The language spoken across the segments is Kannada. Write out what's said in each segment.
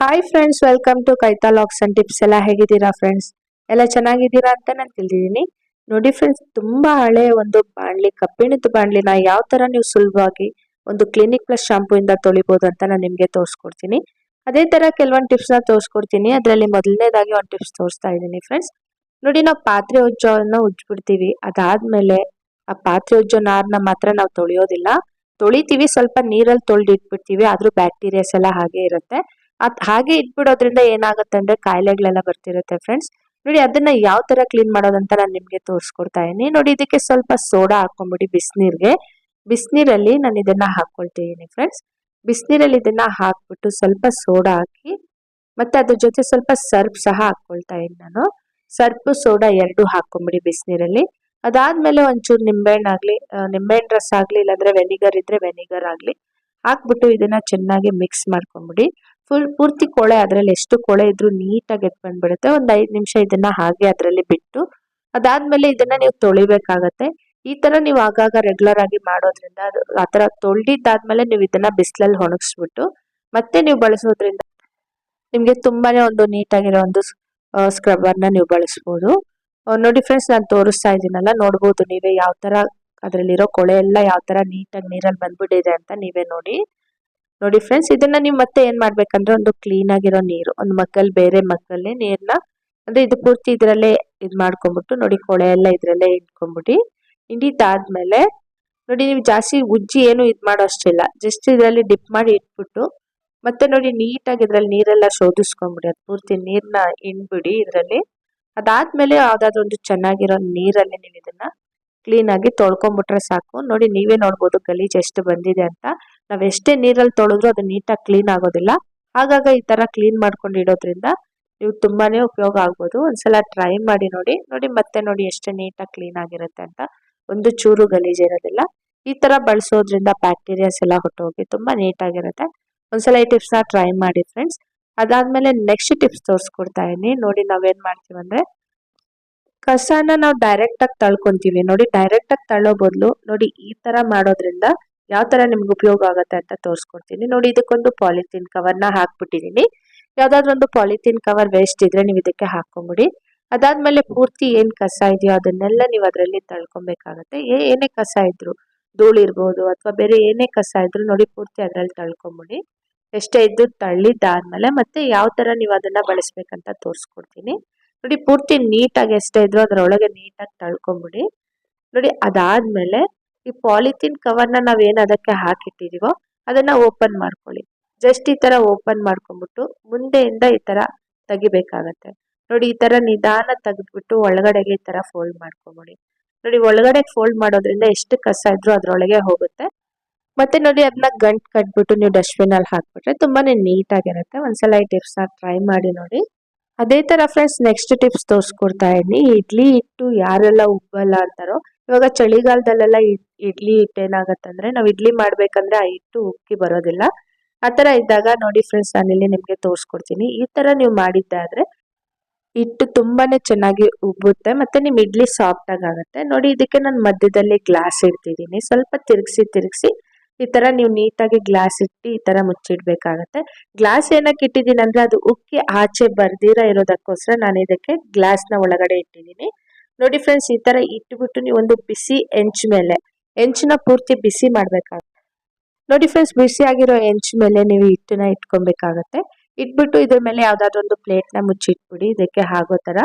ಹಾಯ್ ಫ್ರೆಂಡ್ಸ್ ವೆಲ್ಕಮ್ ಟು ಕೈತಾ ಲಾಕ್ಸ್ ಅಂಡ್ ಟಿಪ್ಸ್ ಎಲ್ಲ ಹೇಗಿದ್ದೀರಾ ಫ್ರೆಂಡ್ಸ್ ಎಲ್ಲ ಚೆನ್ನಾಗಿದ್ದೀರಾ ಅಂತ ನಾನು ತಿಳಿದಿದ್ದೀನಿ. ನೋಡಿ ಫ್ರೆಂಡ್ಸ್ ತುಂಬಾ ಹಳೆ ಒಂದು ಬಾಣ್ಲಿ, ಕಬ್ಬಿಣದ ಬಾಣ್ಲಿನ ಯಾವ ತರ ನೀವು ಸುಲಭವಾಗಿ ಒಂದು ಕ್ಲಿನಿಕ್ ಪ್ಲಸ್ ಶಾಂಪೂ ಇಂದ ತೊಳಿಬಹುದು ಅಂತ ನಾನು ನಿಮ್ಗೆ ತೋರಿಸ್ಕೊಡ್ತೀನಿ. ಅದೇ ತರ ಕೆಲವೊಂದು ಟಿಪ್ಸ್ನ ತೋರಿಸ್ಕೊಡ್ತೀನಿ. ಅದರಲ್ಲಿ ಮೊದಲನೇದಾಗಿ ಒಂದು ಟಿಪ್ಸ್ ತೋರಿಸ್ತಾ ಇದ್ದೀನಿ ಫ್ರೆಂಡ್ಸ್ ನೋಡಿ ನಾವು ಪಾತ್ರೆ ಉಜ್ಜೋನ ಉಜ್ಬಿಡ್ತೀವಿ. ಅದಾದ್ಮೇಲೆ ಆ ಪಾತ್ರೆ ಉಜ್ಜೋ ನಾರನ್ನ ಮಾತ್ರ ನಾವು ತೊಳೆಯೋದಿಲ್ಲ. ತೊಳಿತೀವಿ, ಸ್ವಲ್ಪ ನೀರಲ್ಲಿ ತೊಳೆದು ಇಟ್ಬಿಡ್ತೀವಿ ಆದ್ರೂ ಬ್ಯಾಕ್ಟೀರಿಯಾಸ್ ಎಲ್ಲ ಹಾಗೆ ಇರುತ್ತೆ. ಅದ್ ಹಾಗೆ ಇಟ್ಬಿಡೋದ್ರಿಂದ ಏನಾಗುತ್ತೆ ಅಂದ್ರೆ ಕಾಯಿಲೆಗಳೆಲ್ಲ ಬರ್ತಿರುತ್ತೆ ಫ್ರೆಂಡ್ಸ್ ನೋಡಿ ಅದನ್ನ ಯಾವ ತರ ಕ್ಲೀನ್ ಮಾಡೋದಂತ ನಾನು ನಿಮ್ಗೆ ತೋರಿಸ್ಕೊಡ್ತಾ ಇದೀನಿ ನೋಡಿ ಇದಕ್ಕೆ ಸ್ವಲ್ಪ ಸೋಡಾ ಹಾಕೊಂಡ್ಬಿಡಿ ಬಿಸಿನೀರ್ಗೆ. ಬಿಸಿನೀರಲ್ಲಿ ನಾನು ಇದನ್ನ ಹಾಕೊಳ್ತಿದ್ದೀನಿ ಫ್ರೆಂಡ್ಸ್ ಬಿಸಿನೀರಲ್ಲಿ ಇದನ್ನ ಹಾಕ್ಬಿಟ್ಟು ಸ್ವಲ್ಪ ಸೋಡಾ ಹಾಕಿ ಮತ್ತೆ ಅದ್ರ ಜೊತೆ ಸ್ವಲ್ಪ ಸರ್ಪ್ ಸಹ ಹಾಕೊಳ್ತಾ ಇದ್ದೀನಿ ನಾನು. ಸರ್ಪ್ ಸೋಡಾ ಎರಡು ಹಾಕೊಂಡ್ಬಿಡಿ ಬಿಸಿನೀರಲ್ಲಿ. ಅದಾದ್ಮೇಲೆ ಒಂಚೂರು ನಿಂಬೆಹಣ್ಣು ಆಗ್ಲಿ ನಿಂಬೆಹಣ್ಣು ರಸ ಆಗ್ಲಿ ಇಲ್ಲಾಂದ್ರೆ ವೆನಿಗರ್ ಇದ್ರೆ ವೆನಿಗರ್ ಆಗ್ಲಿ ಹಾಕ್ಬಿಟ್ಟು ಇದನ್ನ ಚೆನ್ನಾಗಿ ಮಿಕ್ಸ್ ಮಾಡ್ಕೊಂಬಿಡಿ ಫುಲ್ ಪೂರ್ತಿ ಕೊಳೆ ಅದರಲ್ಲಿ ಎಷ್ಟು ಕೊಳೆ ಇದ್ರೂ ನೀಟಾಗಿ ಎದ್ ಬಂದ್ಬಿಡುತ್ತೆ. ಒಂದ್ ಐದ್ ನಿಮಿಷ ಇದನ್ನ ಹಾಗೆ ಅದರಲ್ಲಿ ಬಿಟ್ಟು ಅದಾದ್ಮೇಲೆ ಇದನ್ನ ನೀವು ತೊಳಿಬೇಕಾಗತ್ತೆ. ಈ ತರ ನೀವು ಆಗಾಗ ರೆಗ್ಯುಲರ್ ಆಗಿ ಮಾಡೋದ್ರಿಂದ ಅದು ತರ ತೊಳ್ದಿದ್ದಾದ್ಮೇಲೆ ನೀವು ಇದನ್ನ ಬಿಸಿಲಲ್ಲಿ ಒಣಗಿಸ್ಬಿಟ್ಟು ಮತ್ತೆ ನೀವು ಬಳಸೋದ್ರಿಂದ ನಿಮಗೆ ತುಂಬಾನೇ ಒಂದು ನೀಟಾಗಿರೋ ಒಂದು ಸ್ಕ್ರಬ್ಬರ್ನ ನೀವು ಬಳಸ್ಬೋದು. ನೋಡಿ ಫ್ರೆಂಡ್ಸ್ ನಾನು ತೋರಿಸ್ತಾ ಇದ್ದೀನಲ್ಲ, ನೋಡ್ಬೋದು ನೀವೇ ಯಾವ ತರ ಅದರಲ್ಲಿರೋ ಕೊಳೆ ಎಲ್ಲ ಯಾವ ತರ ನೀಟಾಗಿ ನೀರಲ್ಲಿ ಬಂದ್ಬಿಟ್ಟಿದೆ ಅಂತ ನೀವೇ ನೋಡಿ. ನೋಡಿ ಫ್ರೆಂಡ್ಸ್ ಇದನ್ನ ನೀವು ಮತ್ತೆ ಏನ್ ಮಾಡ್ಬೇಕಂದ್ರೆ ಒಂದು ಕ್ಲೀನ್ ಆಗಿರೋ ನೀರು, ಒಂದು ಮಗ್ಗಲ್ ಬೇರೆ ಮಕ್ಕಳೇ ನೀರ್ನ ಅಂದ್ರೆ ಇದು ಪೂರ್ತಿ ಇದ್ರಲ್ಲೇ ಇದ್ ಮಾಡ್ಕೊಂಡ್ಬಿಟ್ಟು ನೋಡಿ ಕೊಳೆ ಎಲ್ಲ ಇದ್ರಲ್ಲೇ ಇಟ್ಕೊಂಡ್ಬಿಡಿ ಹಿಂಡಿತಾದ್ಮೇಲೆ ನೋಡಿ ನೀವು ಜಾಸ್ತಿ ಉಜ್ಜಿ ಏನು ಇದ್ ಮಾಡೋ ಅಷ್ಟಿಲ್ಲ ಜಸ್ಟ್ ಇದರಲ್ಲಿ ಡಿಪ್ ಮಾಡಿ ಇಟ್ಬಿಟ್ಟು ಮತ್ತೆ ನೋಡಿ ನೀಟಾಗಿ ಇದ್ರಲ್ಲಿ ನೀರೆಲ್ಲ ಶೋಧಿಸ್ಕೊಂಡ್ಬಿಡಿ ಅದು ಪೂರ್ತಿ ನೀರ್ನ ಹಿಂಡ್ಬಿಡಿ ಇದ್ರಲ್ಲಿ. ಅದಾದ್ಮೇಲೆ ಯಾವ್ದಾದ್ರು ಒಂದು ಚೆನ್ನಾಗಿರೋ ನೀರಲ್ಲಿ ನೀವು ಇದನ್ನ ಕ್ಲೀನ್ ಆಗಿ ತೊಳ್ಕೊಂಡ್ಬಿಟ್ರೆ ಸಾಕು. ನೋಡಿ, ನೀವೇ ನೋಡ್ಬೋದು ಗಲೀಜ್ ಎಷ್ಟು ಬಂದಿದೆ ಅಂತ. ನಾವ್ ಎಷ್ಟೇ ನೀರಲ್ಲಿ ತೊಳೆದ್ರು ಅದು ನೀಟಾಗಿ ಕ್ಲೀನ್ ಆಗೋದಿಲ್ಲ. ಹಾಗಾಗ ಈ ತರ ಕ್ಲೀನ್ ಮಾಡ್ಕೊಂಡು ಇಡೋದ್ರಿಂದ ನೀವು ತುಂಬಾನೇ ಉಪಯೋಗ ಆಗ್ಬೋದು. ಒಂದ್ಸಲ ಟ್ರೈ ಮಾಡಿ ನೋಡಿ. ನೋಡಿ, ಮತ್ತೆ ನೋಡಿ ಎಷ್ಟು ನೀಟಾಗಿ ಕ್ಲೀನ್ ಆಗಿರುತ್ತೆ ಅಂತ. ಒಂದು ಚೂರು ಗಲೀಜ್ ಇರೋದಿಲ್ಲ. ಈ ತರ ಬಳಸೋದ್ರಿಂದ ಬ್ಯಾಕ್ಟೀರಿಯಾಸ್ ಎಲ್ಲ ಹೊಟ್ಟೋಗಿ ತುಂಬಾ ನೀಟಾಗಿರುತ್ತೆ. ಒಂದ್ಸಲ ಈ ಟಿಪ್ಸ್ನ ಟ್ರೈ ಮಾಡಿ ಫ್ರೆಂಡ್ಸ್ ಅದಾದಮೇಲೆ ನೆಕ್ಸ್ಟ್ ಟಿಪ್ಸ್ ತೋರಿಸ್ಕೊಡ್ತಾ ಇದೀನಿ ನೋಡಿ, ನಾವೇನು ಮಾಡ್ತೀವಿ ಅಂದ್ರೆ ಕಸನ ನಾವು ಡೈರೆಕ್ಟ್ ಆಗಿ ತಳ್ಕೊಂತೀವಿ. ನೋಡಿ ಡೈರೆಕ್ಟ್ ಆಗಿ ತಳ್ಳೋ ಬದಲು ನೋಡಿ, ಈ ತರ ಮಾಡೋದ್ರಿಂದ ಯಾವ ತರ ನಿಮ್ಗೆ ಉಪಯೋಗ ಆಗುತ್ತೆ ಅಂತ ತೋರಿಸ್ಕೊಡ್ತೀನಿ. ನೋಡಿ, ಇದಕ್ಕೊಂದು ಪಾಲಿಥಿನ್ ಕವರ್ನ ಹಾಕ್ಬಿಟ್ಟಿದೀನಿ. ಯಾವ್ದಾದ್ರು ಒಂದು ಪಾಲಿಥಿನ್ ಕವರ್ ವೇಸ್ಟ್ ಇದ್ರೆ ನೀವು ಇದಕ್ಕೆ ಹಾಕೊಂಬಿಡಿ ಅದಾದ್ಮೇಲೆ ಪೂರ್ತಿ ಏನ್ ಕಸ ಇದೆಯೋ ಅದನ್ನೆಲ್ಲ ನೀವು ಅದರಲ್ಲಿ ತಳ್ಕೊಬೇಕಾಗತ್ತೆ. ಏನೇ ಕಸ ಇದ್ರು, ಧೂಳು ಇರ್ಬೋದು ಅಥವಾ ಬೇರೆ ಏನೇ ಕಸ ಇದ್ರು ನೋಡಿ, ಪೂರ್ತಿ ಅದ್ರಲ್ಲಿ ತಳ್ಕೊಂಬಿಡಿ. ಎಷ್ಟೇ ಇದ್ದು ತಳ್ಳಿದ್ದಾದ್ಮೇಲೆ ಮತ್ತೆ ಯಾವ ತರ ನೀವು ಅದನ್ನ ಬಳಸ್ಬೇಕಂತ ತೋರಿಸ್ಕೊಡ್ತೀನಿ. ನೋಡಿ ಪೂರ್ತಿ ನೀಟಾಗಿ ಎಷ್ಟೇ ಇದ್ರು ಅದರೊಳಗೆ ನೀಟಾಗಿ ತಳ್ಕೊಂಬಿಡಿ. ನೋಡಿ ಅದಾದ್ಮೇಲೆ ಈ ಪಾಲಿಥಿನ್ ಕವರ್ನ ನಾವೇನು ಅದಕ್ಕೆ ಹಾಕಿಟ್ಟಿದೀವೋ ಅದನ್ನ ಓಪನ್ ಮಾಡ್ಕೊಳ್ಳಿ. ಜಸ್ಟ್ ಈ ತರ ಓಪನ್ ಮಾಡ್ಕೊಂಡ್ಬಿಟ್ಟು ಮುಂದೆಯಿಂದ ಈ ತರ ತೆಗಿಬೇಕಾಗತ್ತೆ. ನೋಡಿ ಈ ತರ ನಿಧಾನ ತೆಗೆದ್ಬಿಟ್ಟು ಒಳಗಡೆಗೆ ಈ ತರ ಫೋಲ್ಡ್ ಮಾಡ್ಕೊಂಬಿಡಿ. ನೋಡಿ ಒಳಗಡೆ ಫೋಲ್ಡ್ ಮಾಡೋದ್ರಿಂದ ಎಷ್ಟು ಕಸ ಇದ್ರೂ ಅದ್ರೊಳಗೆ ಹೋಗುತ್ತೆ. ಮತ್ತೆ ನೋಡಿ ಅದನ್ನ ಗಂಟ್ ಕಟ್ಬಿಟ್ಟು ನೀವು ಡಸ್ಟ್ಬಿನ್ ಅಲ್ಲಿ ಹಾಕ್ಬಿಟ್ರೆ ತುಂಬಾನೇ ನೀಟ್ ಆಗಿರುತ್ತೆ ಒಂದ್ಸಲ ಈ ಟಿಪ್ಸ್ನ ಟ್ರೈ ಮಾಡಿ ನೋಡಿ. ಅದೇ ತರ ಫ್ರೆಂಡ್ಸ್ ನೆಕ್ಸ್ಟ್ ಟಿಪ್ಸ್ ತೋರಿಸ್ಕೊಡ್ತಾ ಇದ್ದೀನಿ. ಇಡ್ಲಿ ಹಿಟ್ಟು ಯಾರೆಲ್ಲ ಉಬ್ಬಲ್ಲ ಅಂತಾರೋ, ಇವಾಗ ಚಳಿಗಾಲದಲ್ಲೆಲ್ಲ ಇಡ್- ಇಡ್ಲಿ ಹಿಟ್ಟು ಏನಾಗತ್ತಂದ್ರೆ ನಾವು ಇಡ್ಲಿ ಮಾಡ್ಬೇಕಂದ್ರೆ ಆ ಹಿಟ್ಟು ಉಕ್ಕಿ ಬರೋದಿಲ್ಲ. ಆ ತರ ಇದ್ದಾಗ ನೋಡಿ ಫ್ರೆಂಡ್ಸ್ ನಾನಿಲ್ಲಿ ನಿಮಗೆ ತೋರಿಸ್ಕೊಡ್ತೀನಿ. ಈ ತರ ನೀವು ಮಾಡಿದ್ದಾದ್ರೆ ಹಿಟ್ಟು ತುಂಬಾನೇ ಚೆನ್ನಾಗಿ ಉಬ್ಬುತ್ತೆ, ಮತ್ತೆ ನಿಮ್ಮ ಇಡ್ಲಿ ಸಾಫ್ಟ್ ಆಗಿ ಆಗುತ್ತೆ. ನೋಡಿ, ಇದಕ್ಕೆ ನಾನು ಮಧ್ಯದಲ್ಲಿ ಗ್ಲಾಸ್ ಇಡ್ತಿದ್ದೀನಿ. ಸ್ವಲ್ಪ ತಿರುಗಿಸಿ, ತಿರ್ಗಿಸಿ. ಈ ತರ ನೀವು ನೀಟಾಗಿ ಗ್ಲಾಸ್ ಇಟ್ಟು ಈ ತರ ಮುಚ್ಚಿಡ್ಬೇಕಾಗತ್ತೆ. ಗ್ಲಾಸ್ ಏನಕ್ಕೆ ಇಟ್ಟಿದ್ದೀನಿ ಅಂದ್ರೆ ಅದು ಉಕ್ಕಿ ಆಚೆ ಬರ್ದಿರ ಇರೋದಕ್ಕೋಸ್ಕರ ನಾನು ಇದಕ್ಕೆ ಗ್ಲಾಸ್ನ ಒಳಗಡೆ ಇಟ್ಟಿದ್ದೀನಿ. ನೋಡಿ ಫ್ರೆಂಡ್ಸ್ ಈ ತರ ಇಟ್ಬಿಟ್ಟು ನೀವು ಒಂದು ಬಿಸಿ ಹೆಂಚ್ ಮೇಲೆ ಹೆಂಚನ್ನ ಪೂರ್ತಿ ಬಿಸಿ ಮಾಡಬೇಕಾಗುತ್ತೆ. ನೋಡಿ ಫ್ರೆಂಡ್ಸ್ ಬಿಸಿ ಆಗಿರೋ ಹೆಂಚ್ ಮೇಲೆ ನೀವು ಹಿಟ್ಟನ್ನ ಇಟ್ಕೊಬೇಕಾಗತ್ತೆ. ಇಟ್ಬಿಟ್ಟು ಇದ್ರ ಮೇಲೆ ಯಾವ್ದಾದ್ರು ಒಂದು ಪ್ಲೇಟ್ನ ಮುಚ್ಚಿಟ್ಬಿಡಿ, ಇದಕ್ಕೆ ಆಗೋ ತರ.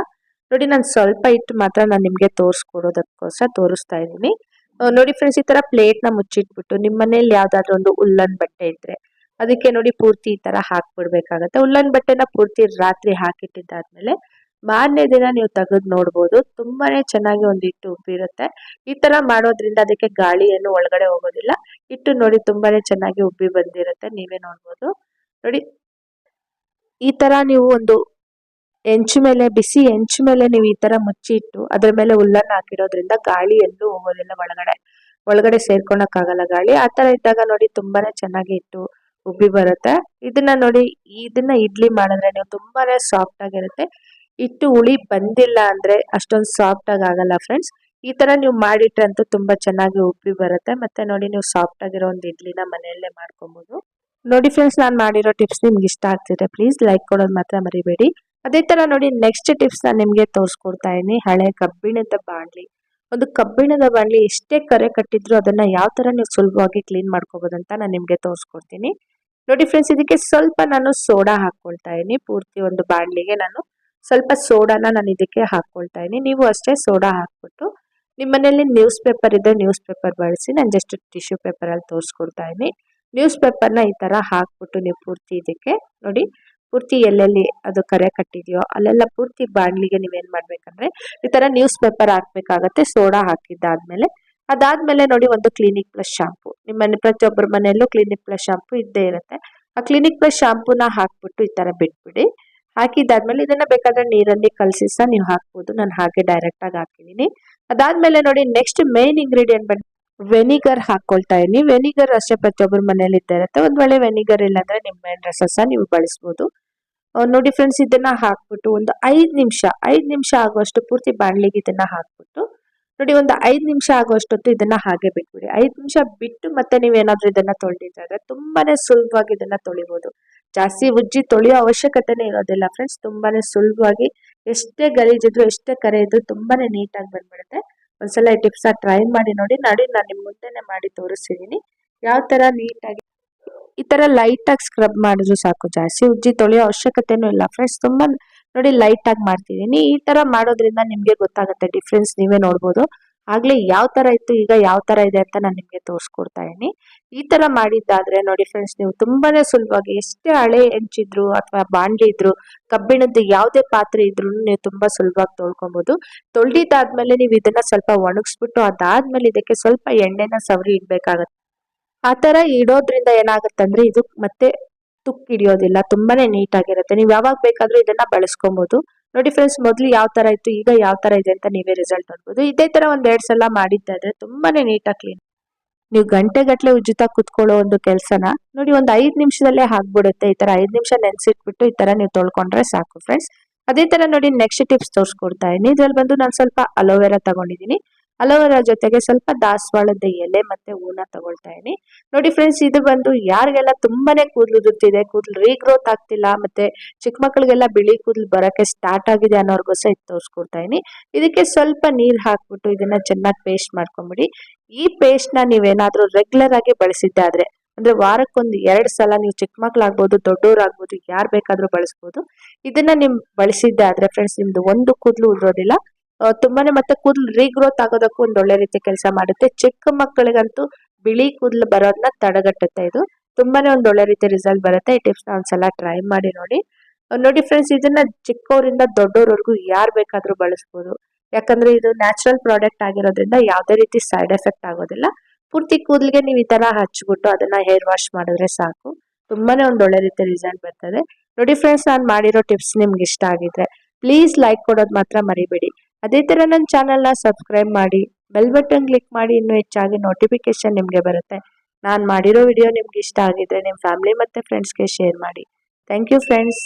ನೋಡಿ, ನಾನು ಸ್ವಲ್ಪ ಹಿಟ್ಟು ಮಾತ್ರ ನಾನು ನಿಮಗೆ ತೋರಿಸ್ಕೊಡೋದಕ್ಕೋಸ್ಕರ ತೋರಿಸ್ತಾ ಇದ್ದೀನಿ. ನೋಡಿ ಫ್ರೆಂಡ್ಸ್ ಈ ತರ ಪ್ಲೇಟ್ನ ಮುಚ್ಚಿಟ್ಬಿಟ್ಟು ನಿಮ್ಮ ಮನೇಲಿ ಯಾವ್ದಾದ್ರು ಒಂದು ಉಲ್ಲನ್ ಬಟ್ಟೆ ಇದ್ರೆ ಅದಕ್ಕೆ ನೋಡಿ ಪೂರ್ತಿ ಈ ತರ ಹಾಕ್ಬಿಡ್ಬೇಕಾಗತ್ತೆ. ಉಲ್ಲನ್ ಬಟ್ಟೆನ ಪೂರ್ತಿ ರಾತ್ರಿ ಹಾಕಿಟ್ಟಿದ್ದಾದ್ಮೇಲೆ ಮಾರನೇ ದಿನ ನೀವು ತೆಗೆದು ನೋಡ್ಬೋದು. ತುಂಬಾನೇ ಚೆನ್ನಾಗಿ ಒಂದು ಹಿಟ್ಟು ಉಬ್ಬಿರುತ್ತೆ. ಈ ತರ ಮಾಡೋದ್ರಿಂದ ಅದಕ್ಕೆ ಗಾಳಿ ಏನು ಒಳಗಡೆ ಹೋಗೋದಿಲ್ಲ. ಹಿಟ್ಟು ನೋಡಿ ತುಂಬಾನೇ ಚೆನ್ನಾಗಿ ಉಬ್ಬಿ ಬಂದಿರುತ್ತೆ. ನೀವೇ ನೋಡ್ಬೋದು. ನೋಡಿ, ಈ ತರ ನೀವು ಒಂದು ಹೆಂಚು ಮೇಲೆ, ಬಿಸಿ ಹೆಂಚು ಮೇಲೆ ನೀವು ಈ ತರ ಮುಚ್ಚಿಟ್ಟು ಅದ್ರ ಮೇಲೆ ಹುಲ್ಲನ್ನ ಹಾಕಿರೋದ್ರಿಂದ ಗಾಳಿ ಎಲ್ಲೂ ಹೋಗೋದಿಲ್ಲ. ಒಳಗಡೆ ಒಳಗಡೆ ಸೇರ್ಕೊಳಕ್ಕಾಗಲ್ಲ ಗಾಳಿ. ಆ ತರ ಇದ್ದಾಗ ನೋಡಿ ತುಂಬಾನೇ ಚೆನ್ನಾಗಿ ಇಟ್ಟು ಉಬ್ಬಿ ಬರುತ್ತೆ. ಇದನ್ನ ನೋಡಿ, ಇದನ್ನ ಇಡ್ಲಿ ಮಾಡಿದ್ರೆ ನೀವು ತುಂಬಾನೇ ಸಾಫ್ಟ್ ಆಗಿರುತ್ತೆ. ಇಟ್ಟು ಹುಳಿ ಬಂದಿಲ್ಲ ಅಂದ್ರೆ ಅಷ್ಟೊಂದು ಸಾಫ್ಟ್ ಆಗಿ ಆಗಲ್ಲ ಫ್ರೆಂಡ್ಸ್ ಈ ತರ ನೀವು ಮಾಡಿಟ್ರೆ ಅಂತೂ ತುಂಬಾ ಚೆನ್ನಾಗಿ ಉಬ್ಬಿ ಬರುತ್ತೆ. ಮತ್ತೆ ನೋಡಿ ನೀವು ಸಾಫ್ಟ್ ಆಗಿರೋ ಒಂದು ಇಡ್ಲಿನ ಮನೆಯಲ್ಲೇ ಮಾಡ್ಕೊಬಹುದು ನೋಡಿ ಫ್ರೆಂಡ್ಸ್ ನಾನು ಮಾಡಿರೋ ಟಿಪ್ಸ್ ನಿಮ್ಗೆ ಇಷ್ಟ ಆಗ್ತಿದೆ ಪ್ಲೀಸ್ ಲೈಕ್ ಕೊಡೋದು ಮಾತ್ರ ಮರಿಬೇಡಿ. ಅದೇ ತರ ನೋಡಿ ನೆಕ್ಸ್ಟ್ ಟಿಪ್ಸ್ ನಾನು ನಿಮಗೆ ತೋರಿಸ್ಕೊಡ್ತಾ ಇದ್ದೀನಿ. ಹಳೆ ಕಬ್ಬಿಣದ ಬಾಣಲಿ. ಒಂದು ಕಬ್ಬಿಣದ ಬಾಣಲಿ ಎಷ್ಟೇ ಕರೆ ಕಟ್ಟಿದ್ರು ಅದನ್ನ ಯಾವ ತರ ನೀವು ಸುಲಭವಾಗಿ ಕ್ಲೀನ್ ಮಾಡ್ಕೋಬಹುದಂತ ನಾನು ನಿಮ್ಗೆ ತೋರಿಸ್ಕೊಡ್ತೀನಿ. ನೋಡಿ ಫ್ರೆಂಡ್ಸ್ ಇದಕ್ಕೆ ಸ್ವಲ್ಪ ನಾನು ಸೋಡಾ ಹಾಕೊಳ್ತಾ ಇದ್ದೀನಿ. ಪೂರ್ತಿ ಒಂದು ಬಾಣಲಿಗೆ ನಾನು ಸ್ವಲ್ಪ ಸೋಡಾನ ನಾನು ಇದಕ್ಕೆ ಹಾಕೊಳ್ತಾ ಇದ್ದೀನಿ. ನೀವು ಅಷ್ಟೇ ಸೋಡಾ ಹಾಕ್ಬಿಟ್ಟು ನಿಮ್ಮ ಮನೆಯಲ್ಲಿ ನ್ಯೂಸ್ ಪೇಪರ್ ಇದೆ ನ್ಯೂಸ್ ಪೇಪರ್ ಬಳಸಿ ನಾನು ಜಸ್ಟ್ ಟಿಶ್ಯೂ ಪೇಪರ್ ಅಲ್ಲಿ ತೋರಿಸ್ಕೊಡ್ತಾ ಇದೀನಿ ನ್ಯೂಸ್ ಪೇಪರ್ನ ಈ ತರ ಹಾಕ್ಬಿಟ್ಟು ನೀವು ಪೂರ್ತಿ ಇದಕ್ಕೆ ನೋಡಿ ಪೂರ್ತಿ ಎಲ್ಲೆಲ್ಲಿ ಅದು ಕರೆ ಕಟ್ಟಿದೆಯೋ, ಅಲ್ಲೆಲ್ಲ ಪೂರ್ತಿ ಬಾಣಲಿಗೆ ನೀವೇನು ಮಾಡಬೇಕಂದ್ರೆ, ಈ ತರ ನ್ಯೂಸ್ ಪೇಪರ್ ಹಾಕ್ಬೇಕಾಗತ್ತೆ ಸೋಡಾ ಹಾಕಿದ್ದಾದ್ಮೇಲೆ. ಅದಾದ್ಮೇಲೆ ನೋಡಿ ಒಂದು ಕ್ಲಿನಿಕ್ ಪ್ಲಸ್ ಶಾಂಪು ನಿಮ್ಮ ಮನೆ, ಪ್ರತಿಯೊಬ್ಬರ ಮನೆಯಲ್ಲೂ ಕ್ಲಿನಿಕ್ ಪ್ಲಸ್ ಶಾಂಪು ಇದ್ದೇ ಇರುತ್ತೆ. ಆ ಕ್ಲಿನಿಕ್ ಪ್ಲಸ್ ಶಾಂಪೂನ ಹಾಕ್ಬಿಟ್ಟು ಈ ತರ ಬಿಟ್ಬಿಡಿ. ಹಾಕಿದ್ದಾದ್ಮೇಲೆ ಇದನ್ನ ಬೇಕಾದ್ರೆ ನೀರಲ್ಲಿ ಕಲಸಿ ನೀವು ಹಾಕ್ಬೋದು. ನಾನು ಹಾಗೆ ಡೈರೆಕ್ಟ್ ಆಗಿ ಹಾಕಿದೀನಿ. ಅದಾದ್ಮೇಲೆ ನೋಡಿ ನೆಕ್ಸ್ಟ್ ಮೇನ್ ಇಂಗ್ರೀಡಿಯೆಂಟ್ ಬಂದು ವೆನಿಗರ್ ಹಾಕೊಳ್ತಾ ಇದೀನಿ ವೆನಿಗರ್ ಅಷ್ಟೇ ಪ್ರತಿಯೊಬ್ಬರ ಮನೇಲಿ ಇದ್ದೇ ಇರುತ್ತೆ. ಒಂದ್ ವೇಳೆ ವೆನಿಗರ್ ಇಲ್ಲ ಅಂದ್ರೆ ನಿಮ್ಮ ರಸ ಸಹ ನೀವು ಬಳಸ್ಬೋದು. ನೋಡಿ ಫ್ರೆಂಡ್ಸ್ ಇದನ್ನ ಹಾಕ್ಬಿಟ್ಟು ಒಂದು ಐದ್ ನಿಮಿಷ ಐದ್ ನಿಮಿಷ ಆಗುವಷ್ಟು ಪೂರ್ತಿ ಬಾಣ್ಲಿಗೆ ಇದನ್ನ ಹಾಕ್ಬಿಟ್ಟು, ನೋಡಿ ಒಂದು ಐದ್ ನಿಮಿಷ ಆಗುವಷ್ಟೊತ್ತು ಇದನ್ನ ಹಾಗೆ ಬಿಟ್ಬಿಡಿ. ಐದ್ ನಿಮಿಷ ಬಿಟ್ಟು ಮತ್ತೆ ನೀವೇನಾದ್ರೂ ಇದನ್ನ ತೊಳೆದಿದ್ರೆ ತುಂಬಾನೇ ಸುಲಭವಾಗಿ ಇದನ್ನ ತೊಳಿಬಹುದು ಜಾಸ್ತಿ ಉಜ್ಜಿ ತೊಳೆಯೋ ಅವಶ್ಯಕತೆನೇ ಇರೋದಿಲ್ಲ ಫ್ರೆಂಡ್ಸ್ ತುಂಬಾನೇ ಸುಲಭವಾಗಿ ಎಷ್ಟೇ ಗಲೀಜಿದ್ರು, ಎಷ್ಟೇ ಕರೆ ಇದ್ರು ತುಂಬಾನೇ ನೀಟಾಗಿ ಬಂದ್ಬಿಡುತ್ತೆ. ಒಂದ್ಸಲ ಈ ಟಿಪ್ಸ್ ಟ್ರೈ ಮಾಡಿ ನೋಡಿ ನೋಡಿ ನಾನು ನಿಮ್ ಮುಂದೆನೆ ಮಾಡಿ ತೋರಿಸ್ತಿದ್ದೀನಿ ಯಾವ ತರ ನೀಟಾಗಿ ಈ ತರ ಲೈಟ್ ಆಗಿ ಸ್ಕ್ರಬ್ ಮಾಡಿದ್ರು ಸಾಕು ಜಾಸ್ತಿ. ಉಜ್ಜಿ ತೊಳೆಯೋ ಅವಶ್ಯಕತೆನೂ ಇಲ್ಲ. ಫ್ರೆಂಡ್ಸ್ ತುಂಬಾ ನೋಡಿ ಲೈಟ್ ಆಗಿ ಮಾಡ್ತಿದೀನಿ. ಈ ತರ ಮಾಡೋದ್ರಿಂದ ನಿಮ್ಗೆ ಗೊತ್ತಾಗುತ್ತೆ ಡಿಫ್ರೆನ್ಸ್ ನೀವೇ ನೋಡ್ಬೋದು. ಆಗ್ಲೇ ಯಾವ ತರ ಇತ್ತು, ಈಗ ಯಾವ ತರ ಇದೆ ಅಂತ ನಾನು ನಿಮಗೆ ತೋರಿಸ್ಕೊಡ್ತಾ ಇದೀನಿ ಈ ತರ ಮಾಡಿದ್ದಾದರೆ ನೋಡಿ ಫ್ರೆಂಡ್ಸ್ ನೀವು ತುಂಬಾನೇ ಸುಲಭವಾಗಿ ಎಷ್ಟೇ ಹಳೆ ಹೆಂಚಿದ್ರು ಅಥವಾ ಬಾಂಡ್ಲಿ ಇದ್ರು, ಕಬ್ಬಿಣದ್ದು ಯಾವುದೇ ಪಾತ್ರೆ ಇದ್ರೂ ನೀವು ತುಂಬಾ ಸುಲಭವಾಗಿ ತೊಳ್ಕೊಬಹುದು ತೊಳ್ದಿದ್ದಾದ್ಮೇಲೆ ನೀವು ಇದನ್ನ ಸ್ವಲ್ಪ ಒಣಗಿಸ್ಬಿಟ್ಟು ಅದಾದ್ಮೇಲೆ ಇದಕ್ಕೆ ಸ್ವಲ್ಪ ಎಣ್ಣೆನ ಸವರಿ ಇಡಬೇಕಾಗತ್ತೆ. ಆ ತರ ಇಡೋದ್ರಿಂದ ಏನಾಗುತ್ತಂದ್ರೆ ಇದು ಮತ್ತೆ ತುಕ್ಕು ಹಿಡಿಯೋದಿಲ್ಲ ತುಂಬಾನೇ ನೀಟಾಗಿರುತ್ತೆ ನೀವು ಯಾವಾಗ ಬೇಕಾದರೂ ಇದನ್ನ ಬಳಸ್ಕೊಬಹುದು ನೋಡಿ ಫ್ರೆಂಡ್ಸ್ ಮೊದ್ಲು ಯಾವ ತರ ಇತ್ತು, ಈಗ ಯಾವ ತರ ಇದೆ ಅಂತ ನೀವೇ ರಿಸಲ್ಟ್ ನೋಡ್ಬೋದು. ಇದೇ ತರ ಒಂದ್ ಎರಡ್ ಸಲ ಮಾಡಿದ್ದಾದ್ರೆ ತುಂಬಾನೇ ನೀಟಾಗಿ ಕ್ಲೀನ್ ನೀವು ಗಂಟೆಗಟ್ಟಲೆ ಉಜ್ಜಿತ ಕುತ್ಕೊಳ್ಳೋ ಒಂದು ಕೆಲಸನ ನೋಡಿ ಒಂದ್ ಐದು ನಿಮಿಷದಲ್ಲೇ ಹಾಕ್ಬಿಡುತ್ತೆ ಈ ತರ ಐದು ನಿಮಿಷ ನೆನ್ಸಿಟ್ಬಿಟ್ಟು ಈ ತರ ನೀವು ತೊಳ್ಕೊಂಡ್ರೆ ಸಾಕು ಫ್ರೆಂಡ್ಸ್ ಅದೇ ತರ ನೋಡಿ ನೆಕ್ಸ್ಟ್ ಟಿಪ್ಸ್ ತೋರಿಸ್ಕೊಡ್ತಾ ಇದೀನಿ ಇದ್ರಲ್ಲಿ ಬಂದು ನಾನು ಸ್ವಲ್ಪ ಅಲೋವೆರಾ ತಗೊಂಡಿದ್ದೀನಿ. ಅಲೋವೆರಾ ಜೊತೆಗೆ ಸ್ವಲ್ಪ ದಾಸವಾಳದ ಎಲೆ ಮತ್ತೆ ಹೂನ ತಗೊಳ್ತಾ ಇದೀನಿ ನೋಡಿ ಫ್ರೆಂಡ್ಸ್ ಇದು ಬಂದು ಯಾರಿಗೆಲ್ಲ ತುಂಬಾನೇ ಕೂದಲು ಉದುರ್ತಿದೆ, ಕೂದಲು ರೀಗ್ರೋತ್ ಆಗ್ತಿಲ್ಲ ಮತ್ತೆ ಚಿಕ್ಕ ಮಕ್ಕಳಿಗೆಲ್ಲ ಬಿಳಿ ಕೂದಲು ಬರಕ್ಕೆ ಸ್ಟಾರ್ಟ್ ಆಗಿದೆ ಅನ್ನೋರ್ಗೂ ಸಹ ಇದು ತೋರಿಸ್ಕೊಡ್ತಾ ಇದೀನಿ ಇದಕ್ಕೆ ಸ್ವಲ್ಪ ನೀರ್ ಹಾಕ್ಬಿಟ್ಟು ಇದನ್ನ ಚೆನ್ನಾಗಿ ಪೇಸ್ಟ್ ಮಾಡ್ಕೊಂಬಿಡಿ. ಈ ಪೇಸ್ಟ್ನ ನೀವೇನಾದ್ರೂ ರೆಗ್ಯುಲರ್ ಆಗಿ ಬಳಸಿದ್ದಾದ್ರೆ ಅಂದ್ರೆ ವಾರಕ್ಕೊಂದು ಎರಡು ಸಲ ನೀವು ಚಿಕ್ಕ ಮಕ್ಳಾಗ್ಬೋದು, ದೊಡ್ಡೋರಾಗ್ಬೋದು, ಯಾರ್ ಬೇಕಾದ್ರೂ ಬಳಸ್ಬೋದು. ಇದನ್ನ ನಿಮ್ ಬಳಸಿದ್ದಾದ್ರೆ ಫ್ರೆಂಡ್ಸ್ ನಿಮ್ದು ಒಂದು ಕೂದಲು ಉದುರೋದಿಲ್ಲ. ತುಂಬಾನೇ ಮತ್ತೆ ಕೂದಲು ರೀಗ್ರೋತ್ ಆಗೋದಕ್ಕೂ ಒಂದು ಒಳ್ಳೆ ರೀತಿ ಕೆಲಸ ಮಾಡುತ್ತೆ. ಚಿಕ್ಕ ಮಕ್ಕಳಿಗಂತೂ ಬಿಳಿ ಕೂದಲು ಬರೋದನ್ನ ತಡೆಗಟ್ಟುತ್ತೆ ಇದು. ತುಂಬಾನೇ ಒಂದು ಒಳ್ಳೆ ರೀತಿ ರಿಸಲ್ಟ್ ಬರುತ್ತೆ. ಈ ಟಿಪ್ಸ್ನ ಒಂದ್ಸಲ ಟ್ರೈ ಮಾಡಿ ನೋಡಿ. ನೋಡಿ ಫ್ರೆಂಡ್ಸ್ ಇದನ್ನ ಚಿಕ್ಕವರಿಂದ ದೊಡ್ಡವ್ರವರೆಗೂ ಯಾರ್ ಬೇಕಾದ್ರೂ ಬಳಸ್ಬೋದು. ಯಾಕಂದ್ರೆ ಇದು ನ್ಯಾಚುರಲ್ ಪ್ರಾಡಕ್ಟ್ ಆಗಿರೋದ್ರಿಂದ ಯಾವುದೇ ರೀತಿ ಸೈಡ್ ಎಫೆಕ್ಟ್ ಆಗೋದಿಲ್ಲ. ಪೂರ್ತಿ ಕೂದಲಿಗೆ ನೀವು ಈ ತರ ಹಚ್ಚಿಬಿಟ್ಟು ಅದನ್ನ ಹೇರ್ ವಾಶ್ ಮಾಡಿದ್ರೆ ಸಾಕು. ತುಂಬಾನೇ ಒಂದು ಒಳ್ಳೆ ರೀತಿ ರಿಸಲ್ಟ್ ಬರ್ತದೆ. ನೋಡಿ ಫ್ರೆಂಡ್ಸ್ ನಾನು ಮಾಡಿರೋ ಟಿಪ್ಸ್ ನಿಮ್ಗೆ ಇಷ್ಟ ಆಗಿದ್ರೆ ಪ್ಲೀಸ್ ಲೈಕ್ ಕೊಡೋದು ಮಾತ್ರ ಮರಿಬೇಡಿ. ಅದೇ ತರ ನನ್ನ ಚಾನಲ್ನ ಸಬ್ಸ್ಕ್ರೈಬ್ ಮಾಡಿ ಬೆಲ್ ಬಟನ್ ಕ್ಲಿಕ್ ಮಾಡಿ ಇನ್ನೂ ಹೆಚ್ಚಾಗಿ ನೋಟಿಫಿಕೇಶನ್ ನಿಮಗೆ ಬರುತ್ತೆ. ನಾನು ಮಾಡಿರೋ ವಿಡಿಯೋ ನಿಮ್ಗೆ ಇಷ್ಟ ಆಗಿದ್ರೆ ನಿಮ್ಮ ಫ್ಯಾಮಿಲಿ ಮತ್ತೆ ಫ್ರೆಂಡ್ಸ್ಗೆ ಶೇರ್ ಮಾಡಿ. Thank you friends